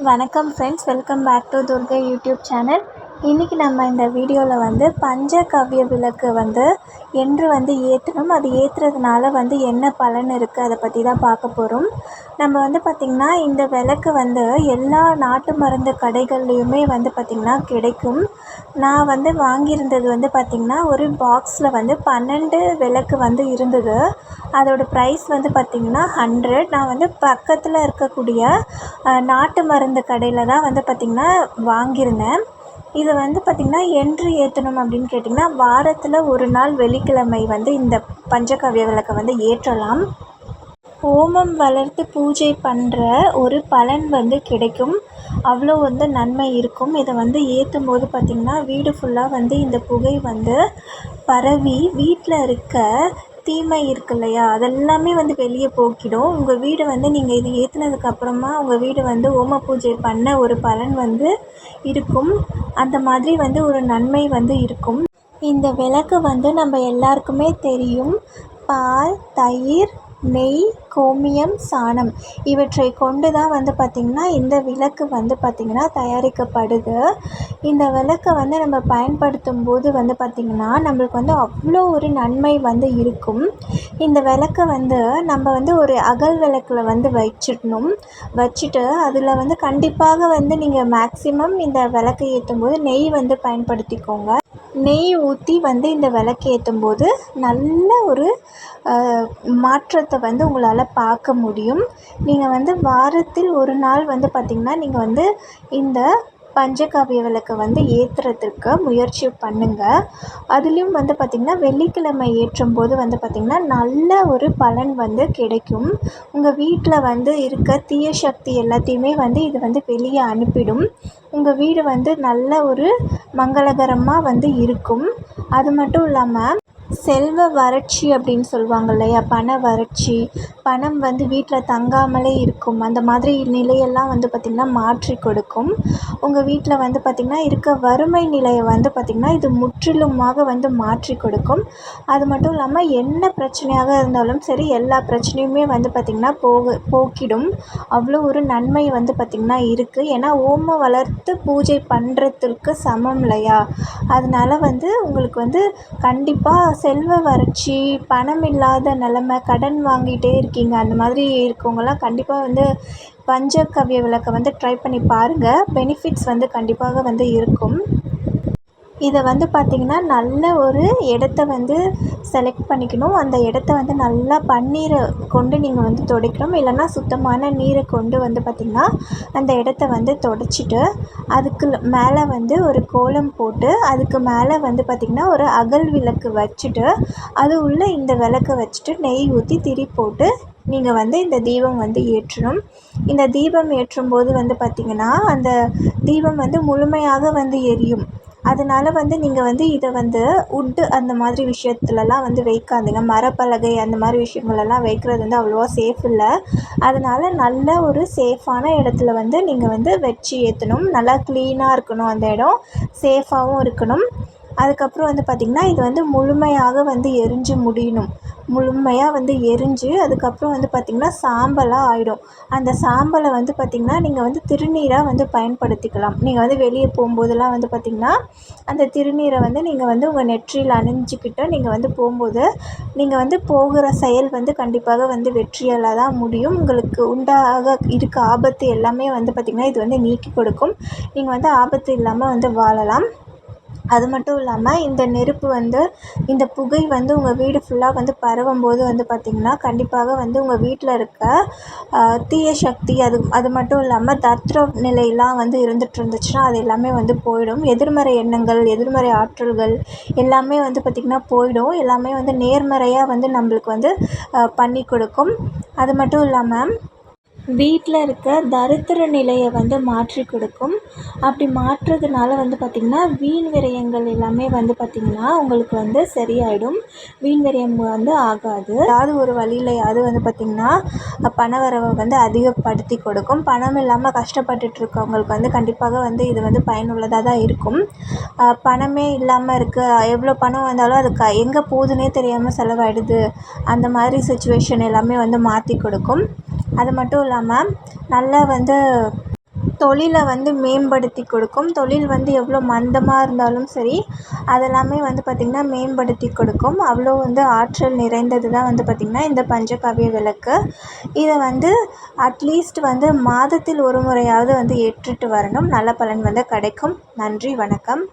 வணக்கம் friends welcome back to Durga YouTube channel இன்றைக்கி நம்ம இந்த வீடியோவில் வந்து பஞ்சகவ்ய விளக்கு வந்து என்று வந்து ஏற்றணும். அது ஏற்றுறதுனால வந்து என்ன பலன் இருக்குது அதை பற்றி தான் பார்க்க போகிறோம் நம்ம வந்து பார்த்திங்கன்னா இந்த விளக்கு வந்து எல்லா நாட்டு மருந்து கடைகள்லேயுமே வந்து பார்த்திங்கன்னா கிடைக்கும். நான் வந்து வாங்கியிருந்தது வந்து பார்த்திங்கன்னா ஒரு பாக்ஸில் வந்து பன்னெண்டு விளக்கு வந்து இருந்தது. அதோடய ப்ரைஸ் வந்து பார்த்திங்கன்னா ஹண்ட்ரட் நான் வந்து பக்கத்தில் இருக்கக்கூடிய நாட்டு மருந்து கடையில் தான் வந்து பார்த்திங்கன்னா வாங்கியிருந்தேன். இது வந்து பார்த்திங்கன்னா என்று ஏற்றணும் அப்படின்னு கேட்டிங்கன்னா வாரத்தில் ஒரு நாள் வெள்ளிக்கிழமை வந்து இந்த பஞ்சகவ்ய விளக்கை வந்து ஏற்றலாம். ஹோமம் வளர்த்து பூஜை பண்ணுற ஒரு பலன் வந்து கிடைக்கும். அவ்வளோ வந்து நன்மை இருக்கும். இதை வந்து ஏற்றும் போது பார்த்திங்கன்னா வீடு ஃபுல்லாக வந்து இந்த புகை வந்து பரவி வீட்டில் இருக்க தீமை இருக்கு இல்லையா அதெல்லாமே வந்து வெளியே போக்கிடும். உங்கள் வீடு வந்து நீங்கள் இது ஏற்றுனதுக்கு அப்புறமா உங்கள் வீடு வந்து ஓம பூஜை பண்ண ஒரு பலன் வந்து இருக்கும். அந்த மாதிரி வந்து ஒரு நன்மை வந்து இருக்கும். இந்த விளக்கு வந்து நம்ம எல்லாருக்குமே தெரியும். பால் தயிர் நெய் கோமியம் சாணம். இவற்றை கொண்டு தான் வந்து பார்த்திங்கன்னா இந்த விளக்கு வந்து பார்த்திங்கன்னா தயாரிக்கப்படுது. இந்த விளக்கை வந்து நம்ம பயன்படுத்தும் போது வந்து பார்த்திங்கன்னா நம்மளுக்கு வந்து அவ்வளோ ஒரு நன்மை வந்து இருக்கும். இந்த விளக்கை வந்து நம்ம வந்து ஒரு அகல் விளக்கில் வந்து வச்சிடணும். வச்சுட்டு அதில் வந்து கண்டிப்பாக வந்து நீங்கள் மேக்ஸிமம் இந்த விளக்கை ஏற்றும் போது நெய் வந்து பயன்படுத்திக்கோங்க. நெய் ஊற்றி வந்து இந்த விளக்கு ஏற்றும் போது நல்ல ஒரு மாற்றத்தை வந்து உங்களால் பார்க்க முடியும். நீங்கள் வந்து வாரத்தில் ஒரு நாள் வந்து பார்த்திங்கன்னா நீங்கள் வந்து இந்த பஞ்சகாவிய விளக்கை வந்து ஏற்றுறதுக்கு முயற்சி பண்ணுங்கள் அதுலேயும் வந்து பார்த்திங்கன்னா வெள்ளிக்கிழமை ஏற்றும் போது வந்து பார்த்திங்கன்னா நல்ல ஒரு பலன் வந்து கிடைக்கும். உங்கள் வீட்டில் வந்து இருக்க தீய சக்தி எல்லாத்தையுமே வந்து இது வந்து வெளியே அனுப்பிடும். உங்கள் வீடு வந்து நல்ல ஒரு மங்களகரமாக வந்து இருக்கும். அது மட்டும் இல்லாமல் செல்வ வறட்சி அப்படின்னு சொல்லுவாங்க இல்லையா? பண வறட்சி பணம் வந்து வீட்டில் தங்காமலே இருக்கும். அந்த மாதிரி நிலையெல்லாம் வந்து பார்த்திங்கன்னா மாற்றி கொடுக்கும். உங்கள் வீட்டில் வந்து பார்த்திங்கன்னா இருக்க வறுமை நிலையை வந்து பார்த்திங்கன்னா இது முற்றிலுமாக வந்து மாற்றி கொடுக்கும். அது மட்டும் இல்லாமல் என்ன பிரச்சனையாக இருந்தாலும் சரி எல்லா பிரச்சனையுமே வந்து பார்த்திங்கன்னா போக போக்கிடும். அவ்வளோ ஒரு நன்மை வந்து பார்த்திங்கன்னா இருக்குது ஏன்னா ஓமம் வளர்த்து பூஜை பண்ணுறதுக்கு சமம் இல்லையா? அதனால வந்து உங்களுக்கு வந்து கண்டிப்பாக செல்வ வறட்சி பணம் இல்லாத நிலமை கடன் வாங்கிட்டே இருக்கீங்க. அந்த மாதிரி இருக்கவங்கலாம் கண்டிப்பாக வந்து பஞ்சகவ்ய விளக்கை வந்து ட்ரை பண்ணி பாருங்கள் பெனிஃபிட்ஸ் வந்து கண்டிப்பாக வந்து இருக்கும். இதை வந்து பார்த்திங்கன்னா நல்ல ஒரு இடத்த வந்து செலக்ட் பண்ணிக்கணும். அந்த இடத்த வந்து நல்லா பன்னீரை கொண்டு நீங்கள் வந்து துடைக்கணும். இல்லைன்னா சுத்தமான நீரை கொண்டு வந்து பார்த்திங்கன்னா அந்த இடத்த வந்து துடைச்சிட்டு அதுக்கு மேலே வந்து ஒரு கோலம் போட்டு அதுக்கு மேலே வந்து பார்த்திங்கன்னா ஒரு அகல் விளக்கு வச்சுட்டு அது உள்ளே இந்த விளக்கை வச்சுட்டு நெய் ஊற்றி திரி போட்டு நீங்கள் வந்து இந்த தீபம் வந்து ஏற்றணும். இந்த தீபம் ஏற்றும் போது வந்து பார்த்திங்கன்னா அந்த தீபம் வந்து முழுமையாக வந்து எரியும். அதனால வந்து நீங்கள் வந்து இதை வந்து உட்டு அந்த மாதிரி விஷயத்துலலாம் வந்து வைக்காதீங்க. மரப்பலகை அந்த மாதிரி விஷயங்களெல்லாம் வைக்கிறது வந்து அவ்வளோவா சேஃப் இல்லை. அதனால் நல்ல ஒரு சேஃபான இடத்துல வந்து நீங்கள் வந்து வச்சு ஏற்றணும் நல்லா க்ளீனாக இருக்கணும் அந்த இடம். சேஃபாகவும் இருக்கணும். அதுக்கப்புறம் வந்து பார்த்திங்கன்னா இது வந்து முழுமையாக வந்து எரிஞ்சு முடியணும். முழுமையாக வந்து எரிஞ்சு அதுக்கப்புறம் வந்து பார்த்திங்கன்னா சாம்பலாக ஆகிடும் அந்த சாம்பலை வந்து பார்த்திங்கன்னா நீங்கள் வந்து திருநீராக வந்து பயன்படுத்திக்கலாம். நீங்கள் வந்து வெளியே போகும்போதெல்லாம் வந்து பார்த்திங்கன்னா அந்த திருநீரை வந்து நீங்கள் வந்து உங்கள் நெற்றியில் அணிஞ்சிக்கிட்டு நீங்கள் வந்து போகும்போது நீங்கள் வந்து போகிற செயல் வந்து கண்டிப்பாக வந்து வெற்றியால் தான் முடியும். உங்களுக்கு உண்டாக இருக்க ஆபத்து எல்லாமே வந்து பார்த்திங்கன்னா இது வந்து நீக்கி கொடுக்கும். நீங்கள் வந்து ஆபத்து இல்லாமல் வந்து வாழலாம். அது மட்டும் இல்லாமல் இந்த நெருப்பு வந்து இந்த புகை வந்து உங்கள் வீடு ஃபுல்லாக வந்து பரவும் போது வந்து பார்த்திங்கன்னா கண்டிப்பாக வந்து உங்கள் வீட்டில் இருக்க தீய சக்தி அது அது மட்டும் இல்லாமல் தத்ர நிலையெல்லாம் வந்து இருந்துட்டு இருந்துச்சுன்னா அது எல்லாமே வந்து போயிடும். எதிர்மறை எண்ணங்கள் எதிர்மறை ஆற்றல்கள் எல்லாமே வந்து பார்த்திங்கன்னா போயிடும். எல்லாமே வந்து நேர்மறையாக வந்து நம்மளுக்கு வந்து பண்ணி கொடுக்கும். அது மட்டும் இல்லாமல் வீட்டில் இருக்க தரித்திர நிலையை வந்து மாற்றி கொடுக்கும். அப்படி மாற்றுறதுனால வந்து பார்த்திங்கன்னா வீண் விரயங்கள் எல்லாமே வந்து பார்த்திங்கன்னா உங்களுக்கு வந்து சரியாயிடும். வீண் விரயம் வந்து ஆகாது. ஏதாவது ஒரு வழியிலையாவது வந்து பார்த்திங்கன்னா பணவரவை வந்து அதிகப்படுத்தி கொடுக்கும். பணம் இல்லாமல் கஷ்டப்பட்டுட்டு இருக்கவங்களுக்கு வந்து கண்டிப்பாக வந்து இது வந்து பயனுள்ளதாக தான் இருக்கும். பணமே இல்லாமல் இருக்க எவ்வளோ பணம் வந்தாலும் அது க எங்கே போகுதுன்னே தெரியாமல் செலவாயிடுது. அந்த மாதிரி சுச்சுவேஷன் எல்லாமே வந்து மாற்றி கொடுக்கும். அது மட்டும் இல்லாமல் நல்லா வந்து தொழிலை வந்து மேம்படுத்தி கொடுக்கும். தொழில் வந்து எவ்வளோ மந்தமாக இருந்தாலும் சரி அதெல்லாமே வந்து பார்த்திங்கன்னா மேம்படுத்தி கொடுக்கும். அவ்வளோ வந்து ஆற்றல் நிறைந்தது தான் வந்து பார்த்திங்கன்னா இந்த பஞ்சகாவிய விளக்கு. இதை வந்து அட்லீஸ்ட் வந்து மாதத்தில் ஒரு முறையாவது வந்து ஏற்றுட்டு வரணும். நல்ல பலன் வந்து கிடைக்கும். நன்றி வணக்கம்.